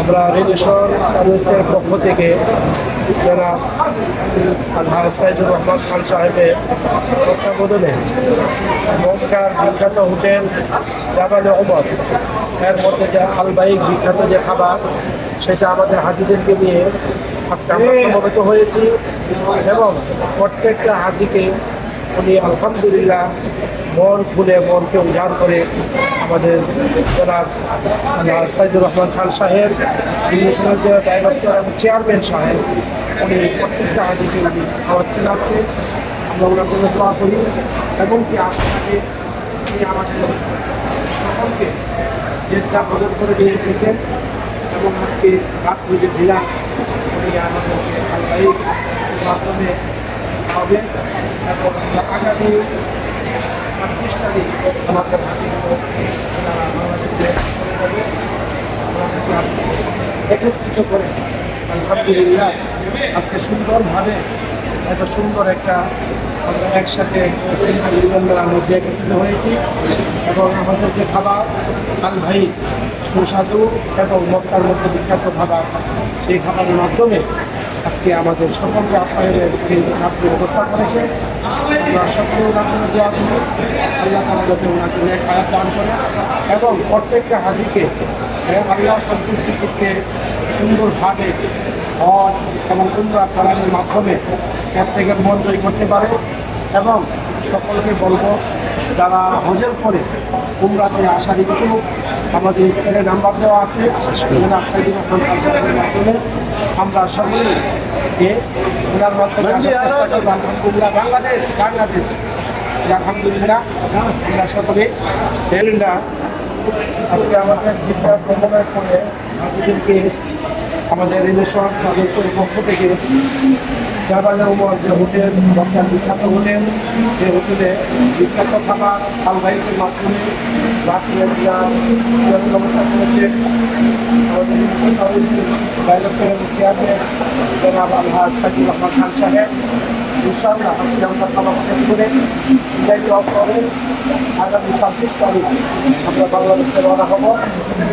আমরা রেডিয়েশন কাউন্সিলের পক্ষ থেকে যারা আলহাজ সাইদুর রহমান খান সাহেবের তত্ত্বাবধানে মক্কার বিখ্যাত হোটেল জাবালে ওমর, এর মধ্যে যে আলবাইক বিখ্যাত যে খাবার, সেটা আমাদের হাজিদেরকে নিয়ে আজকে আমরা সমবেত হয়েছি এবং প্রত্যেকটা হাসিকে উনি আলহামদুলিল্লাহ মন খুলে মনকে উজাড় করে আমাদের জনাব সাইদুর রহমান খান সাহেব চেয়ারম্যান সাহেব, উনি প্রত্যেকটা আদিকে উনি খাওয়াচ্ছেন আজকে আমরা ওনার জন্য দোয়া করি। এমনকি আপনাকে উনি আমাদের সকলকে জেদটা প্রদান করে দিয়ে এসেছেন এবং আজকে রাত্রি যে ভিলা উনি আমাদেরকে আলবাহিক মাধ্যমে হবে এবং আগামী আমাদেরকে আজকে একত্রিত করে, আলহামদুলিল্লাহ, আজকে সুন্দরভাবে, এত সুন্দর একটা আমরা একসাথে সুন্দর বিড়ম্বনার মধ্যে একত্রিত হয়েছি। এবং আমাদের যে খাবার, আল ভাই সুস্বাদু এবং মক্কার মধ্যে বিখ্যাত খাবার, সেই খাবারের মাধ্যমে আজকে আমাদের সকলকে আপ্যায়নের রাত্রে ব্যবস্থা করেছে। আমরা সকল জন্য দোয়া করি, আল্লাহ তালা যাতে ওনাকে নেক হায়াত দান করে এবং প্রত্যেকটা হাজিকে আল্লাহ সন্তুষ্টি চিত্তে সুন্দরভাবে হজ এবং উমরা তালামের মাধ্যমে প্রত্যেকের মন জয় করতে পারে। এবং সকলকে বলব যারা হজের পরে উমরাতে আসার ইচ্ছুক আমাদের স্ক্রিনে নাম্বার দেওয়া আছে ওনার রহমান মাধ্যমে আমরা সকলেই ওনার মাধ্যমে আলহামদুলিল্লাহ বাংলাদেশ বাংলাদেশ। আলহামদুলিল্লাহ আমরা সকলে আলহামদুলিল্লাহ আজকে আমাদের বিদ্যা ভ্রমণের পরে আমাদেরকে আমাদের রিলেশন পক্ষ থেকে জাবাজা উমর যে হোটেল বর্তমান বিখ্যাত হোটেল, যে হোটেলে বিখ্যাত খাবার আলবাইকের মাধ্যমে ব্যবস্থা করেছে।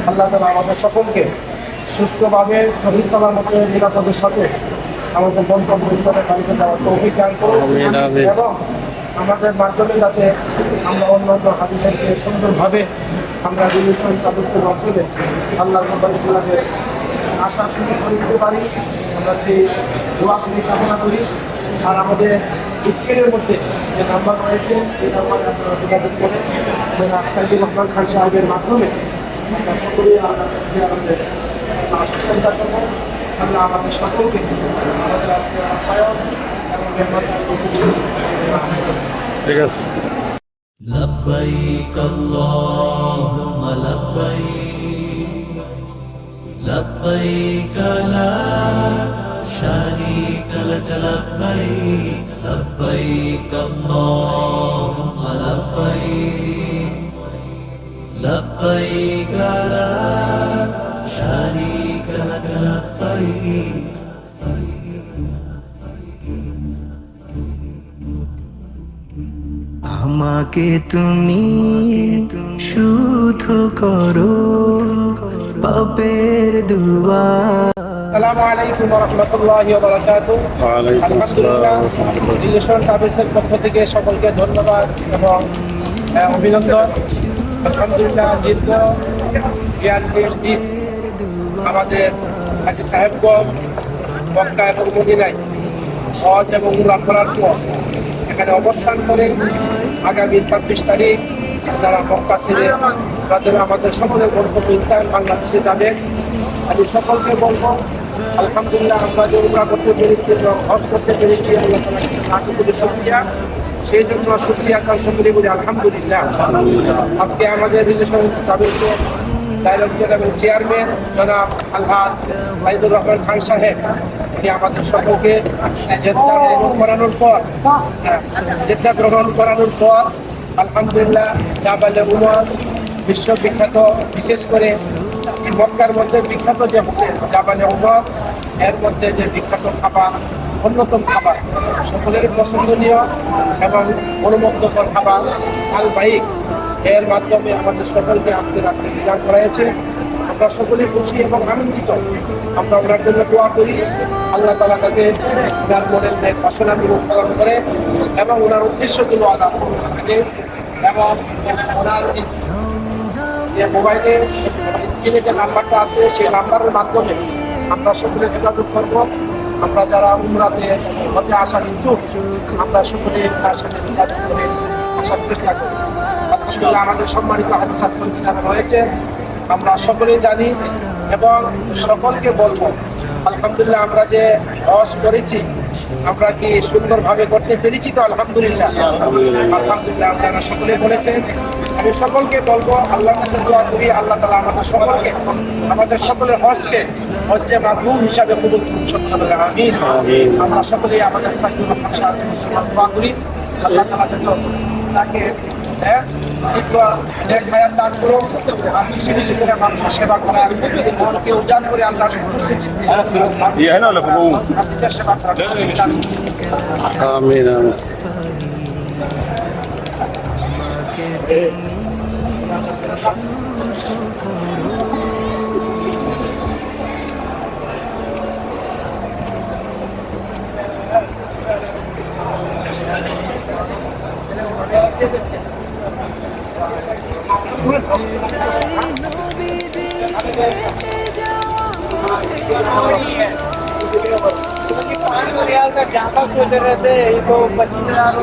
আল্লাহ আমাদের সকলকে সুস্থভাবে শহীদ সালামতে নিরাপদের সাথে আমাদের গন্তব্য স্থলে বাড়িতে যাওয়ার তৌফিক দান করুন। এবং আমাদের মাধ্যমে যাতে আমরা অন্যান্য হাদিদেরকে সুন্দরভাবে আমরা রিলেশন তাদেরকে মাধ্যমে আল্লাহ রব্বানিকে আশা শুরু করে দিতে পারি। আমরা সেই দোয়া করি কামনা করি। আর আমাদের স্ক্রিনের মধ্যে যে নাম্বার রয়েছে এই নাম্বারে আপনারা যোগাযোগ করে সাইদুর রহমান খান সাহেবের মাধ্যমে আমরা সকলেই আমাদের চেষ্টা করব। আল্লাহ আমাদের সকলকে আমাদের আজকের আপ্যায়ন এবং মেহমান ঠিক আছে لبيك اللهم لبيك لبيك لا شريك لك لبيك لبيك اللهم لبيك لبيك لا شريك لك لبيك আমাকে তুমি শুধু করো পাপের দুয়া আসসালামু আলাইকুম রহমতুল্লাহ আলহামদুলিল্লাহ। রিলেশন ট্রাভেলসের পক্ষ থেকে সকলকে ধন্যবাদ এবং অভিনন্দন। আলহামদুলিল্লাহ দীর্ঘ দিন আমাদের হাজি সাহেবগঞ্জ মক্কা এবং মদিনায় হজ এবং উমরা করার পর এখানে অবস্থান করে আগামী ছাব্বিশ তারিখ যারা মক্কা ছেড়ে তাদের আমাদের সকলের গন্তব্য স্থান বাংলাদেশে যাবেন আমি সকলকে বলব, আলহামদুলিল্লাহ আমরা যে উমরা করতে পেরেছি এবং হজ করতে পেরেছি, আল্লাহ তালা লাখো কোটি শুক্রিয়া। সেই জন্য শুক্রিয়া কাল সকলে বলি আলহামদুলিল্লাহ। আজকে আমাদের রিলেশন তাদেরকে ডাইরেক্টর এবং চেয়ারম্যান জনাব আলহাজ সাইদুর রহমান খান সাহেব। উনি আমাদের সকলকে জেদ্দা গ্রহণ করানোর পর হ্যাঁ, জেদ্দা গ্রহণ করানোর পর আলহামদুলিল্লাহ জাবালে উমর বিশ্ববিখ্যাত বিশেষ করে মক্কার মধ্যে বিখ্যাত যে হোটেল জাবালে উমর এর মধ্যে যে বিখ্যাত খাবার অন্যতম খাবার সকলেরই পছন্দনীয় এবং অনুমোদকর খাবার আল বাইক এর মাধ্যমে আমাদের সকলকে আজকে রাখতে বিধান করা হয়েছে আমরা সকলে খুশি এবং আনন্দিত। আমরা ওনার জন্য দোয়া করি। আল্লাহ তালা তাকে ওনার মনের ন্যায় বাসনাগুলো উৎপাদন করে এবং ওনার উদ্দেশ্যগুলো আদান থাকে এবং ওনার যে মোবাইলে স্ক্রিনে যে নাম্বারটা আছে, সেই নাম্বারের মাধ্যমে আমরা সকলে যোগাযোগ করব। আমরা যারা উমরাতে হতে আসার ইচ্ছুক, আমরা সকলে তার সাথে যোগাযোগ করে আসার চেষ্টা করি আলহামদুলিল্লাহ আমাদের সম্মানিত যারা রয়েছে। আমরা সকলেই জানি এবং সকলকে বলব আলহামদুলিল্লাহ আমরা যে হজ করেছি আমরা কি সুন্দরভাবে করতে পেরেছি তো আলহামদুলিল্লাহ। আলহামদুলিল্লাহ। আপনারা সকলে বলেছেন। আমি সকলকে বলব আল্লাহ কাছে দোয়া করি আল্লাহ তালা আমাদের সকলকে আমাদের সকলের হজকে হজ্জে মাধ্যম হিসাবে কবুল করুন আমি আমরা সকলেই আমাদের রহমান সাহেবের দোয়া করি। আল্লাহ তালা যত তাকে হ্যাঁ? করার আমিন আমিন। ज़्यादा सोच रहे थे ये तो पच्चीस हज़ार